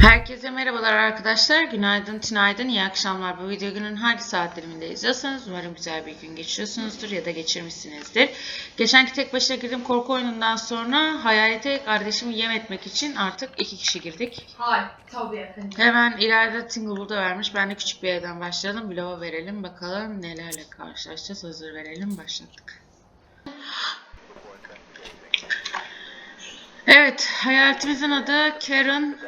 Herkese merhabalar arkadaşlar. Günaydın, tünaydın, iyi akşamlar. Bu video günün hangi saat diliminde izliyorsanız umarım güzel bir gün geçiriyorsunuzdur ya da geçirmişsinizdir. Geçenki tek başına girdiğim korku oyunundan sonra hayalete kardeşimi yem etmek için artık iki kişi girdik. Hayır, tabii efendim. Hemen ileride Tinglewood'a vermiş. Ben de küçük bir evden başlayalım. Bloğa verelim. Bakalım nelerle karşılaşacağız. Hazır verelim. Başlattık. Evet. Hayaletimizin adı Karen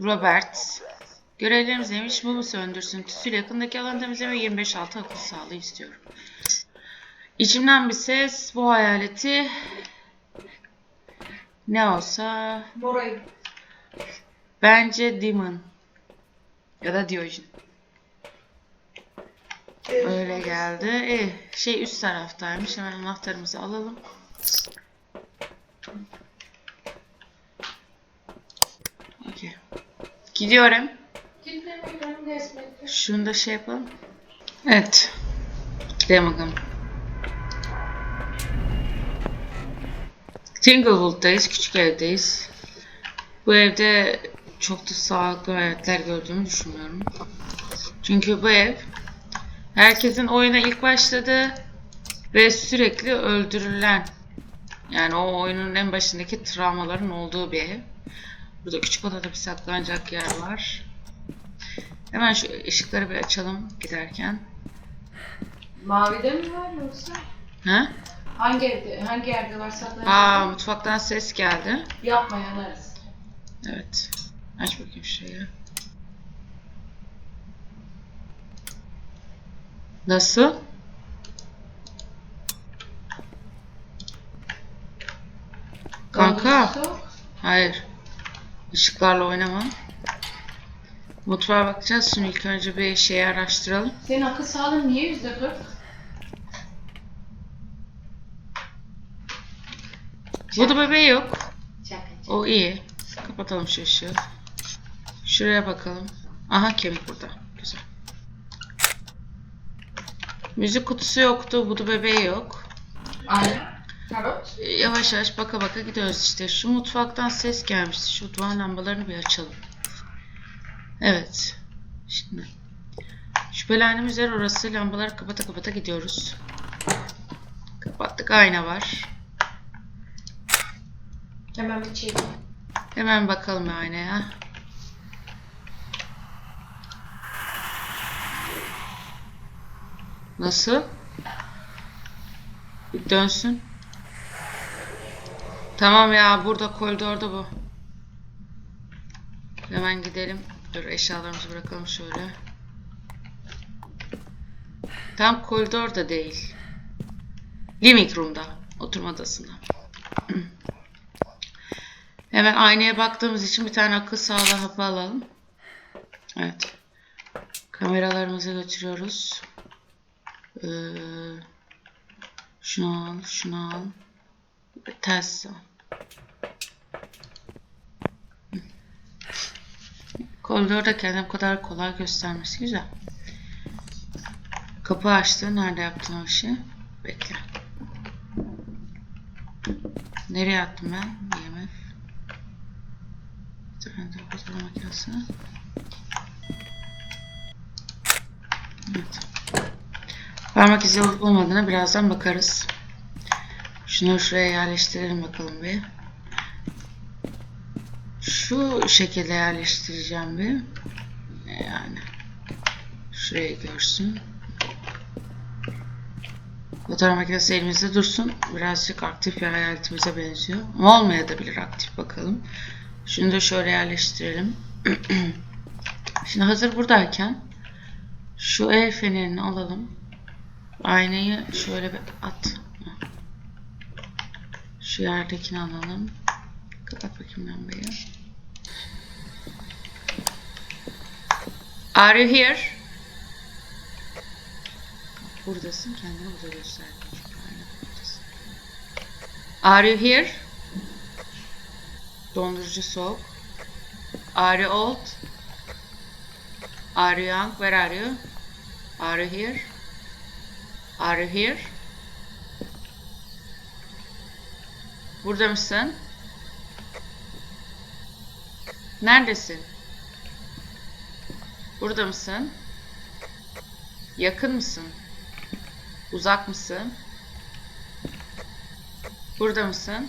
Roberts. Görevlerimiz neymiş? Mumu söndürsün. Tüsüyle yakındaki alanı temizleme 25-6 akıl sağlığı istiyorum. İçimden bir ses bu hayaleti ne olsa Morayı. Bence Demon. Ya da Diyojen. Öyle geldi. İyi. Şey üst taraftaymış. Hemen anahtarımızı alalım. Okey. Gidiyorum. Şunu da şey yapalım. Evet. Gidelim bakalım. Tinglewood'dayız. Küçük evdeyiz. Bu evde çok da sağlıklı hayatlar gördüğümü düşünmüyorum. Çünkü bu ev herkesin oyuna ilk başladığı ve sürekli öldürülen yani o oyunun en başındaki travmaların olduğu bir ev. Burada küçük odada bir saklanacak yer var. Hemen şu ışıkları bir açalım giderken. Mavide mi var yoksa? Ha? Hangi evde, hangi yerde var saklanacak? Aa mutfaktan ses geldi. Yapma yanarız. Evet. Aç bakayım şurayı. Nasıl? Kanka. Hayır. Işıklarla oynama. Mutfağa bakacağız. Şimdi ilk önce bir şeyi araştıralım. Senin akıl sağlığın niye yüzde kırk? Burada bebeği yok. Şaka. O iyi. Kapatalım şu ışığı. Şuraya bakalım. Aha kemik burada. Güzel. Müzik kutusu yoktu. Budu bebeği yok. Aynen. Ee, Yavaş yavaş baka baka gidiyoruz işte. Şu mutfaktan ses gelmişti. Şu mutfağın lambalarını bir açalım. Evet. Şimdi. Şüphelendiğimiz yer orası. Lambaları kapata kapata gidiyoruz. Kapattık. Ayna var. Hemen bir çek. Hemen bakalım aynaya. Nasıl? Bir dönsün. Tamam ya burada koridorda bu. Hemen gidelim. Dur eşyalarımızı bırakalım şöyle. Tam koridorda değil. Living room'da. Oturma odasında. Hemen aynaya baktığımız için bir tane akıl sağlığı hapı alalım. Evet. Kameralarımızı götürüyoruz. Ee, şunu al, şunu al. Ters al. Hı. Koridorda kendini bu kadar kolay göstermesi güzel. Kapı açtı. Nerede yaptın o işi? Bekle. Nereye attım ben? IMF. Bir tane de fotoğraf makinesi. Evet. Parmak izi olup olmadığına birazdan bakarız. Şunu şuraya yerleştirelim bakalım bir. Şu şekilde yerleştireceğim bir. Yani. Şurayı görsün. Fotoğraf makinesi elimizde dursun. Birazcık aktif bir hayaletimize benziyor. Ama olmayabilir aktif bakalım. Şunu da şöyle yerleştirelim. Şimdi hazır buradayken şu el fenerini alalım. Aynayı şöyle bir at. Şu yerdekini alalım. Kapat bakayım lambayı. Are you here? Buradasın. Kendini burada gösterdin. Are you here? Dondurucu soğuk. Are you old? Are you young? Where are you? Are you here? Are you here? Burada mısın? Neredesin? Burada mısın? Yakın mısın? Uzak mısın? Burada mısın?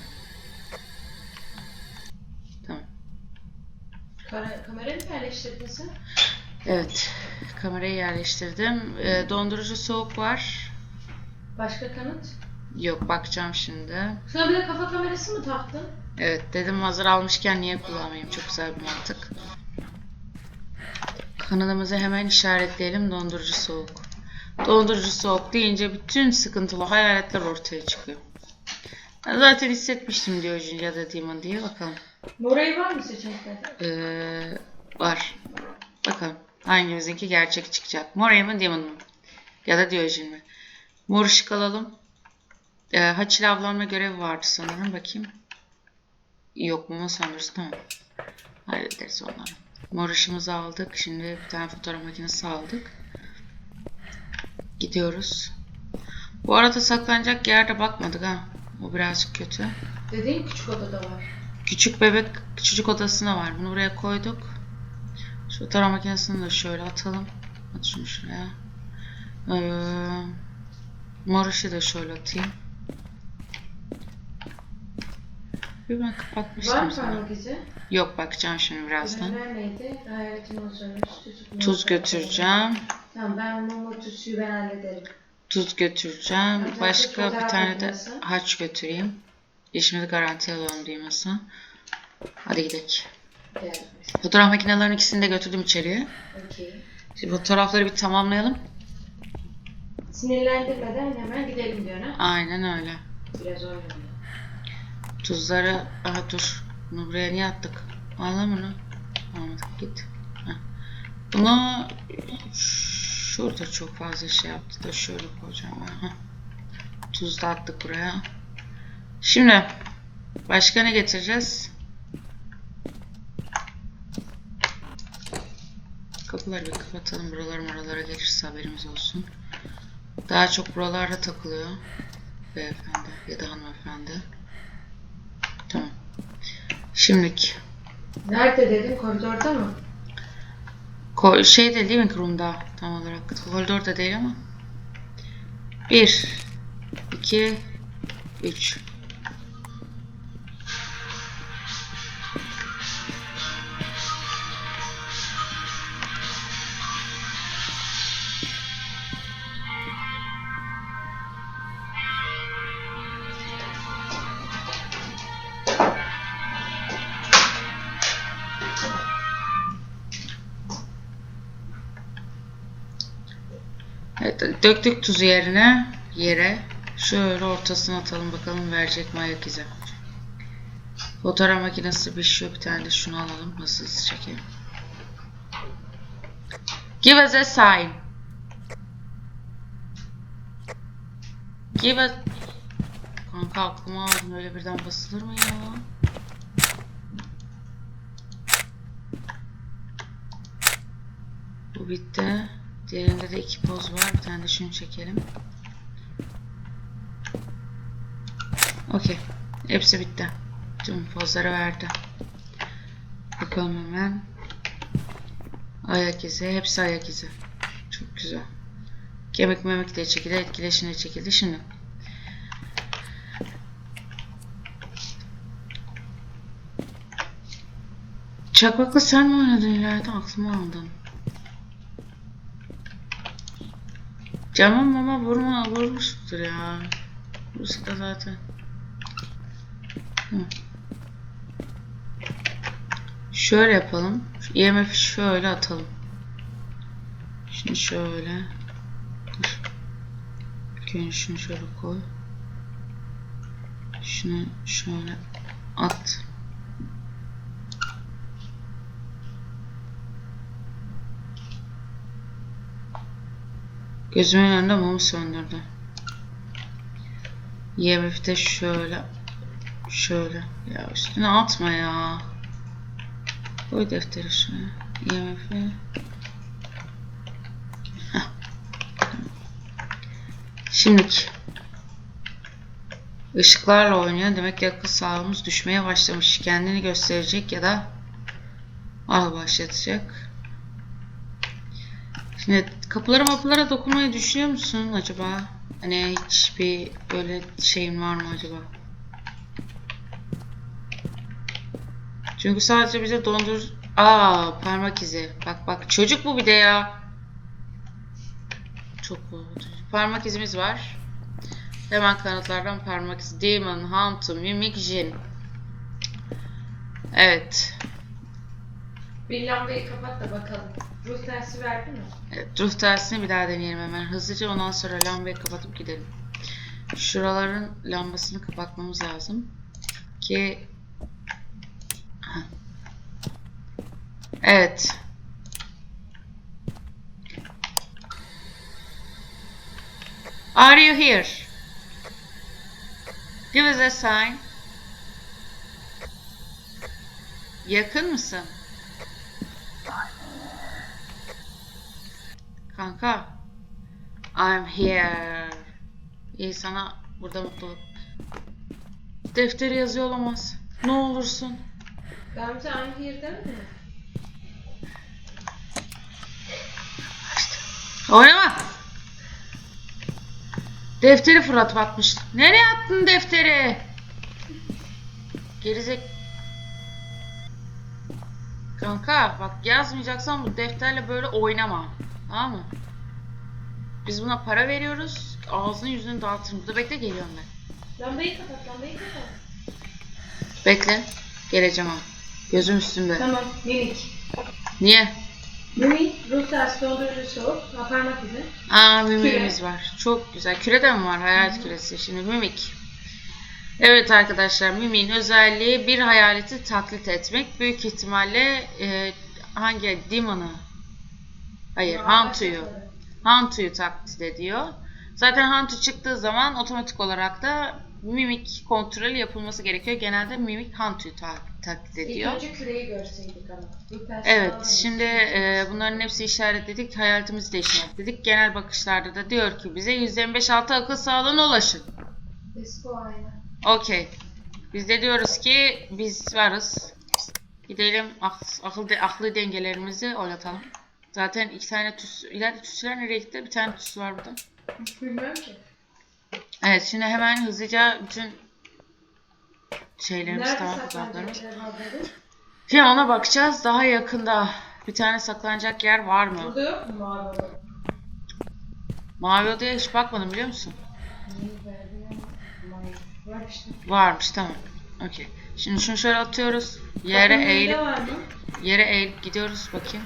Tamam. Kamerayı yerleştirdin sen? Evet. Kamerayı yerleştirdim. Ee, dondurucu soğuk var. Başka kanıt? Yok bakacağım şimdi. Sana bir de kafa kamerası mı taktın? Evet dedim hazır almışken niye kullanmayayım? Çok güzel bir mantık. Kanalımızı hemen işaretleyelim. Dondurucu soğuk. Dondurucu soğuk deyince bütün sıkıntılı hayaletler ortaya çıkıyor. Ben zaten hissetmiştim Diyojen ya da Demon diye bakalım. Morayı var mı seçeneklerde? Ee, var. Bakalım hangimizinki gerçek çıkacak. Moray mı Demon mu? Ya da Diyojen mi? Mor ışık alalım. Ee, Haçil avlanma görevi vardı sanırım. Bakayım. Yok mu sanırız. Tamam. Hallederiz onları. Mor ışığımızı aldık. Şimdi bir tane fotoğraf makinesi aldık. Gidiyoruz. Bu arada saklanacak yerde bakmadık ha. O birazcık kötü. Dediğin küçük odada var. Küçük bebek küçücük odasına var. Bunu buraya koyduk. Şu fotoğraf makinesini de şöyle atalım. At şunu şuraya. Ee, mor ışığı da şöyle atayım. Bir ben Var kapatmıştım mı sana. izi? Yok bakacağım şimdi birazdan. Ödüller neydi? Olacağını tutup... Tuz götüreceğim. Tamam ben mumu tuzsuyu ben hallederim. Tuz götüreceğim. Zaten Başka bir tane de makinesi. haç götüreyim. İşimizi garantiye alalım diyeyim mesela. Hadi gidelim. Fotoğraf makinelerinin ikisini de götürdüm içeriye. Okey. Şimdi fotoğrafları bir tamamlayalım. Sinirlendirmeden hemen gidelim diyor ha. Aynen öyle. Biraz oynayalım. Tuzları... Aha dur. Bunu buraya niye attık? Al bunu. Almadık git. Bunu şurada çok fazla şey yaptı da şöyle koyacağım. Heh. Tuz da attık buraya. Şimdi başka ne getireceğiz? Kapıları bir kapatalım. Buralar oralara gelirse haberimiz olsun. Daha çok buralarda takılıyor. Beyefendi ya da hanımefendi. Şimdilik. Nerede dedim? Koridorda mı? Ko şey de değil mi kurumda tam olarak? Koridorda değil ama. 1 2 3 Evet, döktük tuzu yerine, yere. Şöyle ortasına atalım bakalım verecek mi ayak izi. Fotoğraf makinesi pişiyor. Bir tane de şunu alalım. Nasıl hızlı çekeyim. Give us a sign. Give us... Kanka aklıma aldım. Öyle birden basılır mı ya? Bu bitti. Diğerinde de iki poz var. Bir tane de şunu çekelim. Okey. Hepsi bitti. Tüm pozları verdi. Bakalım hemen. Ayak izi. Hepsi ayak izi. Çok güzel. Kemik memek de çekildi. Etkileşim de çekildi. Şimdi. Çakmakla sen mi oynadın ileride? Aklıma aldın. Camım ama vurma vurmuştur ya. Burası da zaten. Hı. Şöyle yapalım. IMF'i şöyle atalım. Şimdi şöyle. Dur. Şunu şöyle koy. Şunu şöyle at. Gözümün önünde mumu söndürdü. IMF'i de şöyle şöyle ya üstüne atma ya. Koy defteri şuraya. IMF'i Heh. Şimdilik Işıklarla oynuyor. Demek ki akıl sağlığımız düşmeye başlamış. Kendini gösterecek ya da al başlatacak. Şimdi kapılara mapılara dokunmayı düşünüyor musun acaba? Hani hiçbir böyle şeyin var mı acaba? Çünkü sadece bize dondur... Aa parmak izi. Bak bak çocuk bu bir de ya. Çok korkutucu. Parmak izimiz var. Hemen kanıtlardan parmak izi. Demon, Hunter, Mimic, Jin. Evet. Bir lambayı kapat da bakalım. Ruh tersi verdi mi? Evet, ruh tersini bir daha deneyelim hemen. Hızlıca ondan sonra lambayı kapatıp gidelim. Şuraların lambasını kapatmamız lazım. Ki... Evet. Are you here? Give us a sign. Yakın mısın? Kanka. I'm here. İyi sana burada mutluluk. Defteri yazıyor olamaz. Ne olursun. Gamze I'm here demedi mi? Oynama. Defteri Fırat batmış. Nereye attın defteri? Gerizek. Kanka bak yazmayacaksan bu defterle böyle oynama. Tamam mı? Biz buna para veriyoruz. Ağzını yüzünü dağıtırım. Burada bekle geliyorum ben. Lambayı kapat, lambayı kapat. Bekle. Geleceğim ama. Gözüm üstünde. Tamam, mimik. Niye? Mimik, ruh tersi, dondurucu soğuk, parmak izi. Aa mimimiz var. Çok güzel. Küre de mi var? Hayalet küresi. Şimdi mimik. Evet arkadaşlar mimiğin özelliği bir hayaleti taklit etmek. Büyük ihtimalle e, hangi demon'ı? Hayır, Hantu'yu. Hantu'yu taklit ediyor. Zaten Hantu çıktığı zaman otomatik olarak da mimik kontrolü yapılması gerekiyor. Genelde mimik Hantu'yu ta- taklit İlk ediyor. önce küreyi görseydik ama. Evet, şimdi e, bunların hepsi işaretledik, hayaletimizi de işaretledik. Genel bakışlarda da diyor ki bize %25-6 akıl sağlığına ulaşın. Disco aynı. Okey. Biz de diyoruz ki biz varız. Gidelim ak akıl de aklı dengelerimizi oynatalım. Zaten iki tane tüs, ileride tüsler nereye gitti? Bir tane tüs var burada. Bilmiyorum ki. Evet, şimdi hemen hızlıca bütün şeylerimiz Nerede tamam, fotoğraflarımız. Şimdi ona bakacağız. Daha yakında bir tane saklanacak yer var mı? Burada yok mu mavi olan? Mavi odaya hiç bakmadım biliyor musun? Var işte. Varmış tamam. Okey. Şimdi şunu şöyle atıyoruz. Yere Bakın eğilip nerede var mı? yere eğilip gidiyoruz bakayım.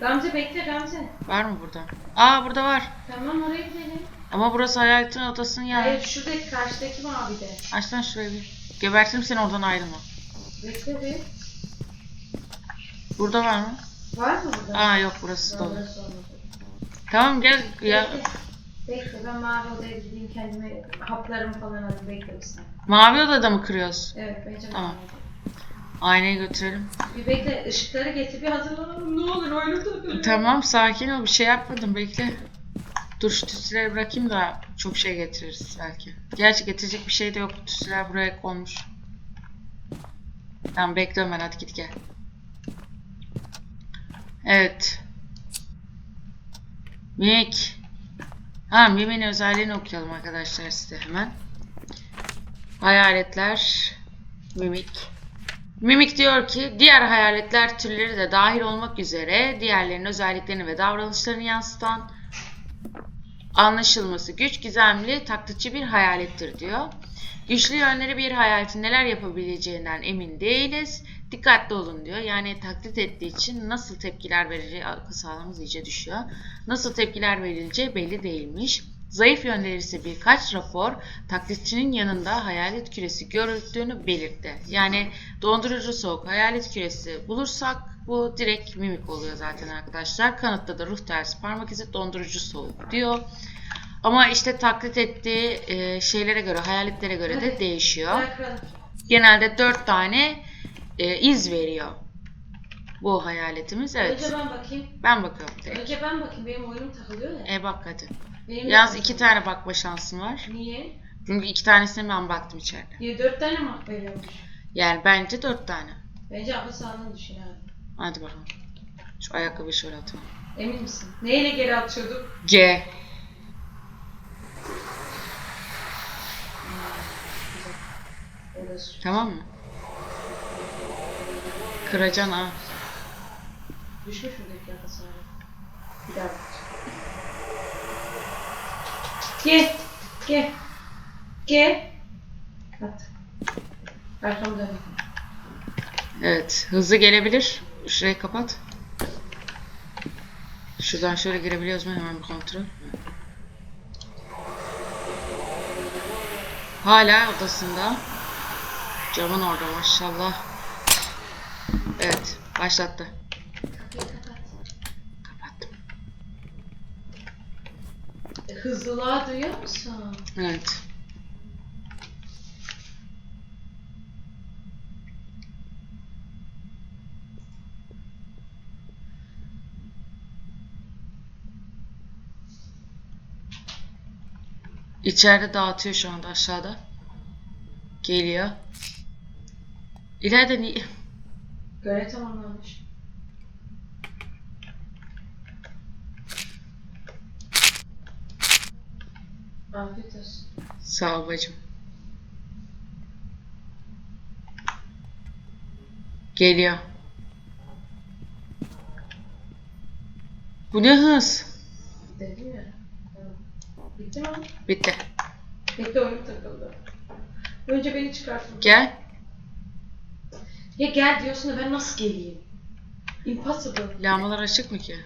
Gamze bekle Gamze. Var mı burada? Aa burada var. Tamam oraya gidelim. Ama burası hayaletin odasının yanı. Hayır şuradaki karşıdaki mavi de. Aç lan şurayı bir. Gebertirim seni oradan ayrılma. Bekle bir. Burada var mı? Var mı burada? Aa yok burası dolu. Orası olmadı. Tamam gel ya. Bekle. Bekle ben mavi odaya gideyim kendime haplarımı falan alayım bekle bir saniye. Mavi odada mı kırıyoruz? Evet bence Tamam. mavi oda. Aynayı götürelim. Bir bekle ışıkları getir bir hazırlanalım ne olur oyunu Tamam sakin ol bir şey yapmadım bekle. Dur şu tütsüleri bırakayım da çok şey getiririz belki. Gerçi getirecek bir şey de yok. Tütsüler buraya konmuş. Tamam bekliyorum ben hadi git gel. Evet. Mimik. Ha Mimik'in özelliğini okuyalım arkadaşlar size hemen. Hayaletler. Mimik. Mimik diyor ki diğer hayaletler türleri de dahil olmak üzere diğerlerinin özelliklerini ve davranışlarını yansıtan anlaşılması güç, gizemli, taklitçi bir hayalettir diyor. Güçlü yönleri bir hayaletin neler yapabileceğinden emin değiliz. Dikkatli olun diyor. Yani taklit ettiği için nasıl tepkiler vereceği akıl sağlığımız iyice düşüyor. Nasıl tepkiler verileceği belli değilmiş. Zayıf yönleri ise birkaç rapor taklitçinin yanında hayalet küresi görüldüğünü belirtti. Yani dondurucu soğuk hayalet küresi bulursak bu direkt mimik oluyor zaten arkadaşlar. Kanıtta da ruh tersi parmak izi dondurucu soğuk diyor. Ama işte taklit ettiği e, şeylere göre, hayaletlere göre de değişiyor. Genelde 4 tane e, iz veriyor bu hayaletimiz. Evet. Önce ben bakayım. Ben bakıyorum direkt. Önce ben bakayım benim oyunum takılıyor ya. E bak hadi. Benim Yalnız iki tane bakma şansın var. Niye? Çünkü iki tanesine ben baktım içeride. Diye dört tane mi hak veriyormuş? Yani bence dört tane. Bence akıl sağlığını düşün abi. Hadi bakalım. Şu ayakkabıyı şöyle atalım. Emin misin? Neyle geri atıyorduk? G. Orası. Tamam mı? Kıracan ha. Düşmüş müydeki akıl sağlığı? Bir daha bak. Gel. Gel. Gel. At. Arkamı dön. Evet. Hızlı gelebilir. Şurayı kapat. Şuradan şöyle girebiliyoruz mu? Hemen bir kontrol. Hala odasında. Camın orada maşallah. Evet. Başlattı. Hızlılığa duyuyor musun? Evet. İçeride dağıtıyor şu anda aşağıda. Geliyor. İleride niye? Görev tamamlanmış. Afiyet olsun. Sağ ol bacım. Geliyor. Bu ne hız? Ya. Tamam. Bitti mi? Bitti. Bitti oyun takıldı. Önce beni çıkartın. Gel. Ya gel diyorsun da ben nasıl geleyim? Impossible. Lambalar açık mı ki?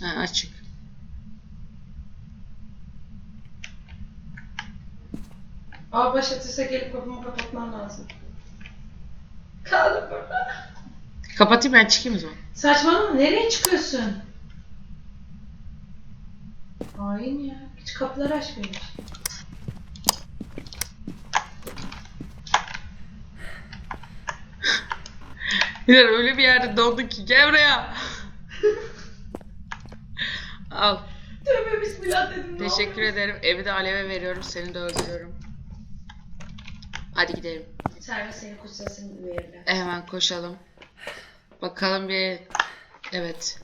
Ha, açık. Aa başlatırsa gelip kapımı kapatmam lazım. Kaldım burada. Kapatayım ben çıkayım o zaman. Saçmalama nereye çıkıyorsun? Hain ya. Hiç kapıları açmıyormuş. Hilal öyle bir yerde dondun ki gel buraya. Al. Tövbe bismillah dedim. ne Teşekkür olur. ederim. Evi de Alev'e veriyorum. Seni de öldürüyorum. Hadi gidelim. Servet seni kutsasın üyeyle. Hemen koşalım. Bakalım bir... Evet.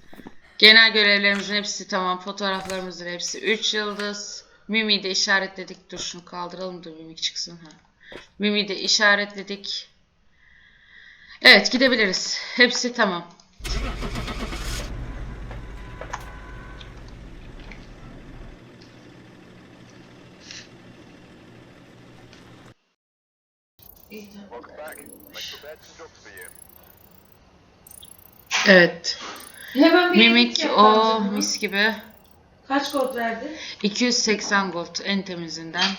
Genel görevlerimizin hepsi tamam. Fotoğraflarımızın hepsi 3 yıldız. Mimi'yi de işaretledik. Dur şunu kaldıralım da Mimik çıksın. Ha. Mimi'yi de işaretledik. Evet gidebiliriz. Hepsi tamam. Evet. Hemen bir Mimik yapalım o canım. mis gibi. Kaç gold verdi? 280 gold en temizinden.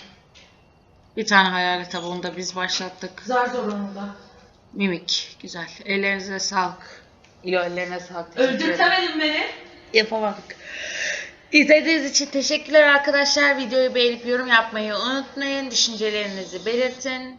Bir tane hayalet onu da biz başlattık. Zar zor onu da. Mimik güzel. Ellerinize sağlık. İlo ellerine sağlık. Teşekkür ederim. Öldürtemedin beni. Yapamadık. İzlediğiniz için teşekkürler arkadaşlar. Videoyu beğenip yorum yapmayı unutmayın. Düşüncelerinizi belirtin.